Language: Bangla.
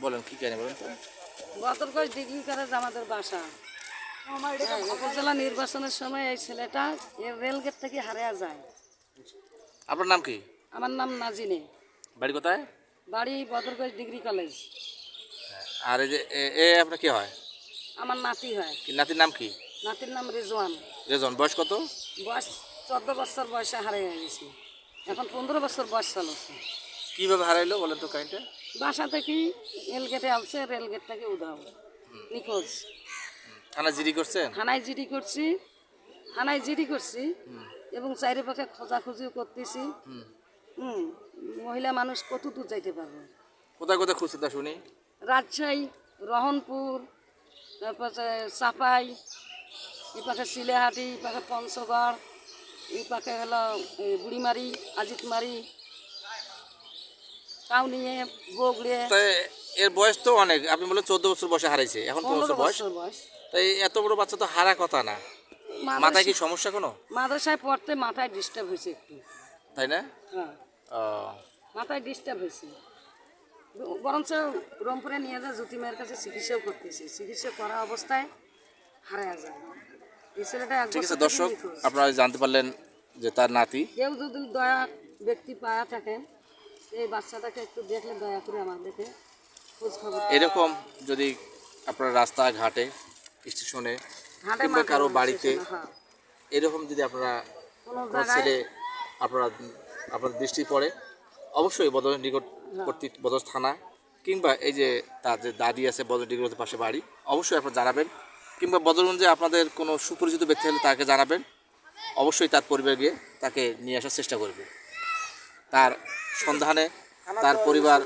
বলেন কি কাহিনী বলেন তো? বদরগঞ্জ ডিগ্রি কলেজ আমাদের বাসা। হ্যাঁ, উপজেলা নির্বাচনের সময় এই ছেলেটা এর রেলগেট থেকে হারিয়ে যায়। আপনার নাম কি? আমার নাম নাজিনে। বাড়ি কোথায়? বাড়ি বদরগঞ্জ ডিগ্রি কলেজ। আর এই যে এ- এ আপনার কি হয়? আমার নাতি হয়। কি নাতির নাম কি? নাতির নাম রিজওয়ান। রেজন বয়স কত? বয়স চোদ্দ বছর বয়সে হারিয়ে গেছি। এখন পনেরো বছর বয়স চলছে। কীভাবে হারাইলো বলেন তো কাহিনীটা? বাসা থেকে রেলগেটে আসছে রেলগেট থেকে উধাও। নিখোঁজ। থানা জিডি করছেন? থানায় জিডি করছি থানায় জিডি করছি এবং চারিপাশে খোঁজাখুঁজিও করতেছি। হুম। মহিলা মানুষ কত দূর যাইতে পারবে? কোথায় কোথায় খুঁজছে তা শুনি? রাজশাহী রহনপুর তারপর চাপাই এই পাখে শিলেহাটি এই পাখে পঞ্চগড় এই পাখে হলো বুড়িমারি আজিতমারি কাউনিয়ে বগড়িয়ে তাই এর বয়স তো অনেক আপনি বলেন চোদ্দ বছর বয়সে হারাইছে এখন পনেরো বছর বয়স। বছর বয়স। তাই এত বড় বাচ্চা তো হারা কথা না। মাথায় কি সমস্যা কোনো? মাদ্রাসায় পড়তে মাথায় ডিস্টার্ব হয়েছে একটু। তাই না? হ্যাঁ। ও, মাথায় ডিস্টার্ব হয়েছে। বরঞ্চ রংপুরে নিয়ে যা জ্যোতি মায়ের কাছে চিকিৎসাও করতেছে। চিকিৎসা করা অবস্থায় হারায় যায়। এই ছেলেটা ঠিক আছে দর্শক আপনারা জানতে পারলেন যে তার নাতি। কেউ যদি দয়া ব্যক্তি পায়া থাকেন এই বাচ্চাটাকে একটু দেখলে দয়া করে আমার দেখে খোঁজ এরকম যদি আপনার রাস্তাঘাটে স্টেশনে কিংবা কারও বাড়িতে হ্যাঁ। এরকম যদি আপনারা কোনো ছেলে আপনারা আপনার দৃষ্টি পড়ে অবশ্যই বদর নিকট কর্তৃক বদর থানা কিংবা এই যে তার যে দাদি আছে বদর ডিগ্রির পাশে বাড়ি অবশ্যই আপনারা জানাবেন। কিংবা বদরগঞ্জে আপনাদের কোনো সুপরিচিত ব্যক্তি হলে তাকে জানাবেন। অবশ্যই তার পরিবার গিয়ে তাকে নিয়ে আসার চেষ্টা করবে। তার সন্ধানে তার পরিবার